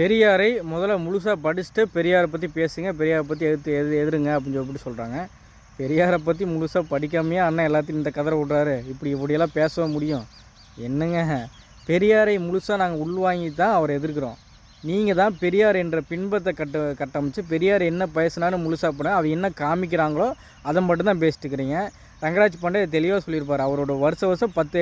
பெரியாரை முதல்ல முழுசாக படிச்சுட்டு பெரியாரை பற்றி பேசுங்க பெரியாரை பற்றி எதிர்த்து எது எதிருங்க அப்படின்னு சொல்லிட்டு சொல்கிறாங்க பெரியாரை பற்றி முழுசாக படிக்காமையே அண்ணன் எல்லாத்தையும் இந்த கதரை விட்றாரு. இப்படி இப்படியெல்லாம் பேச முடியும். என்னங்க? பெரியாரை முழுசாக நாங்கள் உள்வாங்கி தான் அவரை எதிர்க்கிறோம். நீங்கள் தான் பெரியார் என்ற பின்பத்தை கட்ட கட்டமைச்சு பெரியார் என்ன பேசினாலும் முழுசாக போனால் அவர் என்ன காமிக்கிறாங்களோ அதை மட்டும்தான் பேசிட்டு இருக்கிறீங்க. ரங்கராஜ் பாண்டே தெளிவாக சொல்லியிருப்பார். அவரோட வருஷ வருஷம் பத்து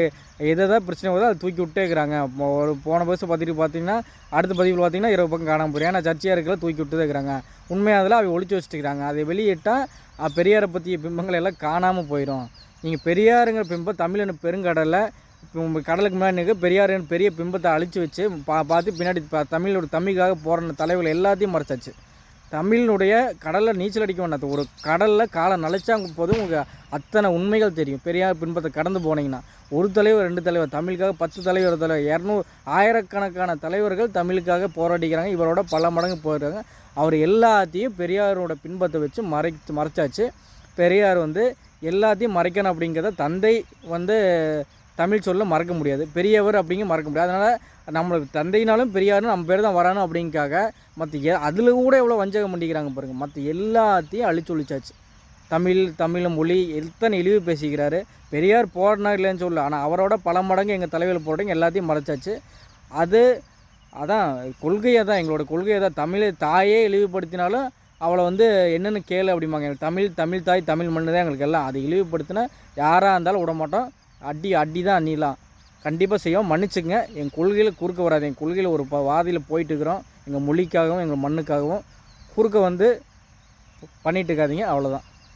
எதாவது பிரச்சனை வருதோ அதை தூக்கி விட்டே இருக்கிறாங்க. ஒரு போன வருஷம் பதிவு பார்த்தீங்கன்னா அடுத்த பதிவில் பார்த்தீங்கன்னா இருபது பக்கம் காணாமல் போகிறேன் ஏன்னா சர்ச்சையாக இருக்கிற தூக்கி விட்டு தான் இருக்கிறாங்க. உண்மையாக அதில் அவங்க ஒழிச்சு வச்சுட்டுருக்காங்க அதை வெளியிட்டால் பெரியாரை பற்றிய பிம்பங்கள் எல்லாம் காணாமல் போயிடும். நீங்கள் பெரியாருங்கிற பிம்பம் தமிழன் பெருங்கடலில் இப்போ கடலுக்கு முன்னாடி நிற்க பெரியாரின் பெரிய பிம்பத்தை அழிச்சு வச்சு பா பார்த்து பின்னாடி தமிழோட தமிழுக்காக போகிற தலைவர்கள் எல்லாத்தையும் மறைச்சாச்சு. தமிழினுடைய கடலில் நீச்சல் அடிக்க வேண்டாம். ஒரு கடலில் காலை நனைச்சாங்க போதும் உங்களுக்கு அத்தனை உண்மைகள் தெரியும். பெரியார் பின்பத்தை கடந்து போனீங்கன்னா ஒரு தலைவர் ரெண்டு தலைவர் தமிழுக்காக பத்து தலைவர் தலைவர் இரநூறு ஆயிரக்கணக்கான தலைவர்கள் தமிழுக்காக போராடிக்கிறாங்க. இவரோட பல மடங்கு போயிடுறாங்க அவர் எல்லாத்தையும் பெரியாரோட பின்பத்தை வச்சு மறை மறைச்சாச்சு. பெரியார் வந்து எல்லாத்தையும் மறைக்கணும் அப்படிங்கிறத தந்தை வந்து தமிழ் சொல்ல மறக்க முடியாது. பெரியவர் அப்படிங்க மறக்க முடியாது. அதனால் நம்மளுக்கு தந்தையினாலும் பெரியாரும் நம்ம பேர் தான் வரணும் அப்படிங்காக மற்ற எ அதில் கூட எவ்வளோ வஞ்சகம் பண்ணிக்கிறாங்க பாருங்கள் மற்ற எல்லாத்தையும் அழிச்சு ஒழிச்சாச்சு. தமிழ் தமிழ் மொழி எத்தனை இழிவு பேசிக்கிறாரு. பெரியார் போடனா இல்லைன்னு சொல்லல. ஆனால் அவரோட பல மடங்கு எங்கள் தலைவர் போடுறீங்க எல்லாத்தையும் மறைச்சாச்சு. அது அதான் கொள்கையை தான் எங்களோட கொள்கையை தான். தமிழை தாயே இழிவுபடுத்தினாலும் அவளை வந்து என்னென்னு கேளு அப்படிம்பாங்க. எங்களுக்கு தமிழ் தமிழ் தாய் தமிழ் மண்ணு தான் எங்களுக்கு எல்லாம். அதை இழிவுபடுத்தினா யாராக இருந்தாலும் விட மாட்டோம் அடி அடி தான் அண்ணிலாம். கண்டிப்பாக செய்வோம். மன்னிச்சுங்க என் கொள்கையில் குறுக்க வராது. என் கொள்கையில் ஒரு ப வாதியில் போயிட்டு இருக்கிறோம் எங்கள் மொழிக்காகவும் எங்கள் மண்ணுக்காகவும் குறுக்க வந்து பண்ணிட்டு இருக்காதீங்க. அவ்வளோதான்